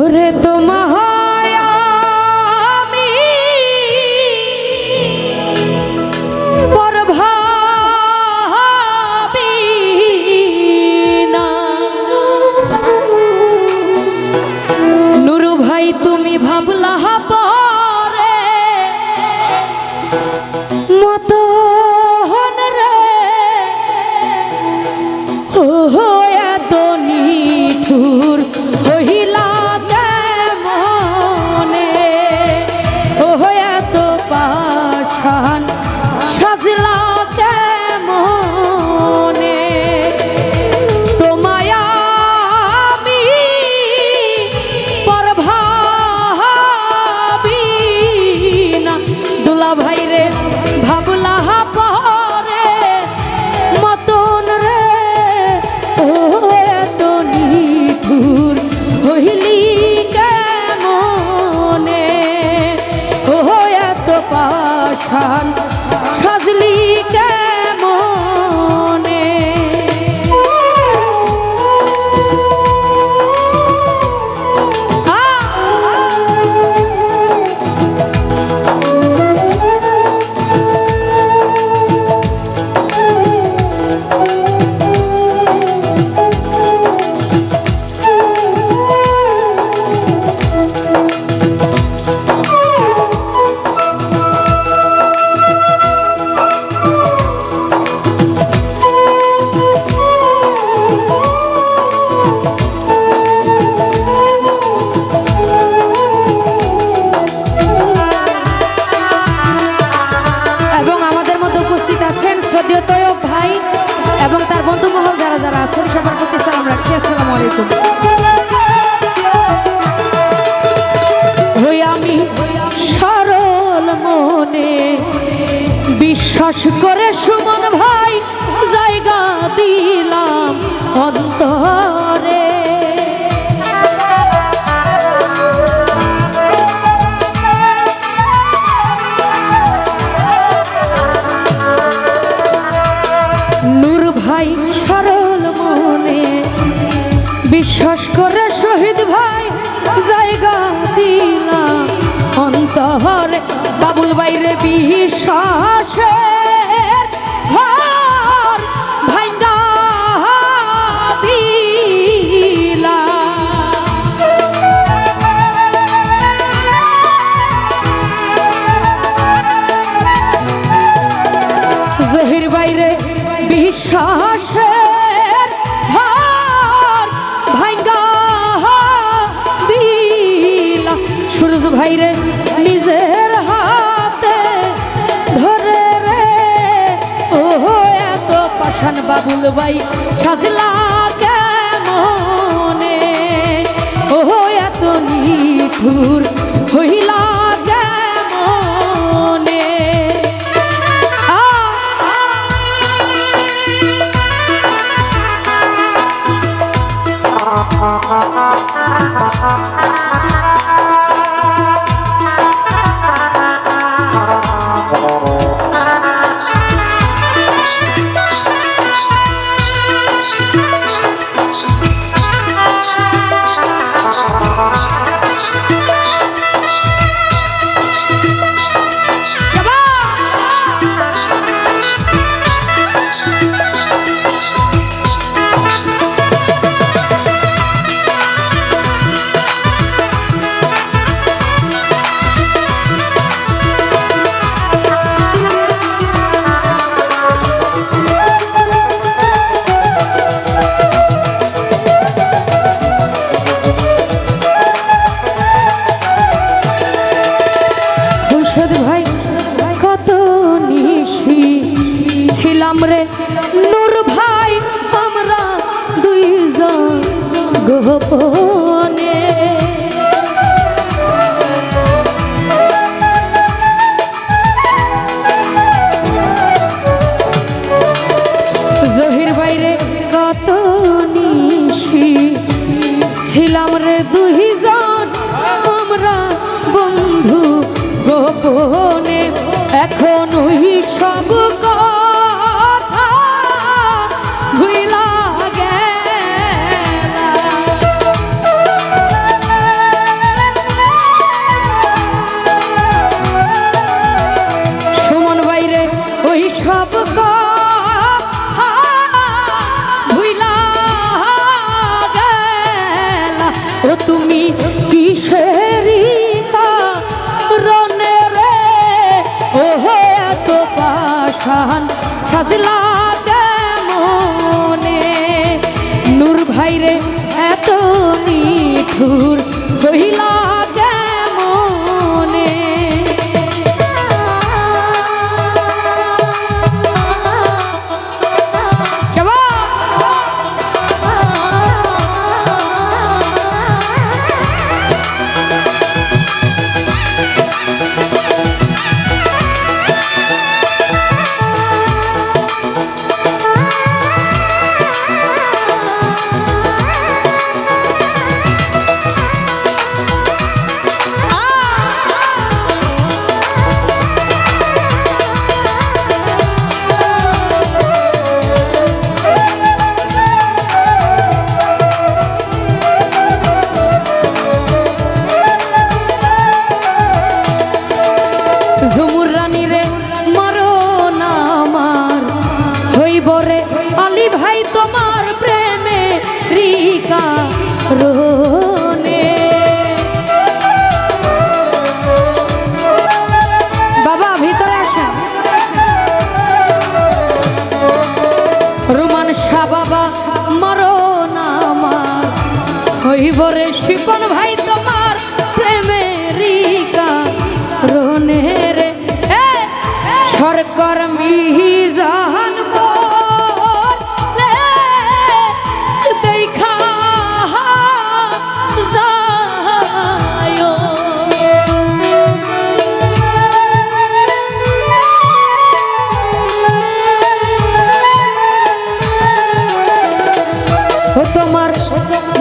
ওরে তোমায় আমি পরভাবি না। নুরু তুমি ভাবলা পরে পাশান বিশ্বাস করে সুমন ভাই, জায়গা দিলাম অন্তরে। নূর ভাই সরল মনে বিশ্বাস করে শহীদ ভাই, জায়গা দিলাম অন্তরে। বাবুল বাইরে বিশ্বাসের নিজের হাতে ধরে রে। ও এত পাঠান বাবুল ভাই, সাজলা কেমনে? ও এত নিঠুর হইলা নূর ভাই, আমরা দুইজন গোপনে। জহির বাইরে কত নিশি ছিলাম রে দুইজন, আমরা বন্ধু গোপনে। এখন সব বরে অলি ভাই তো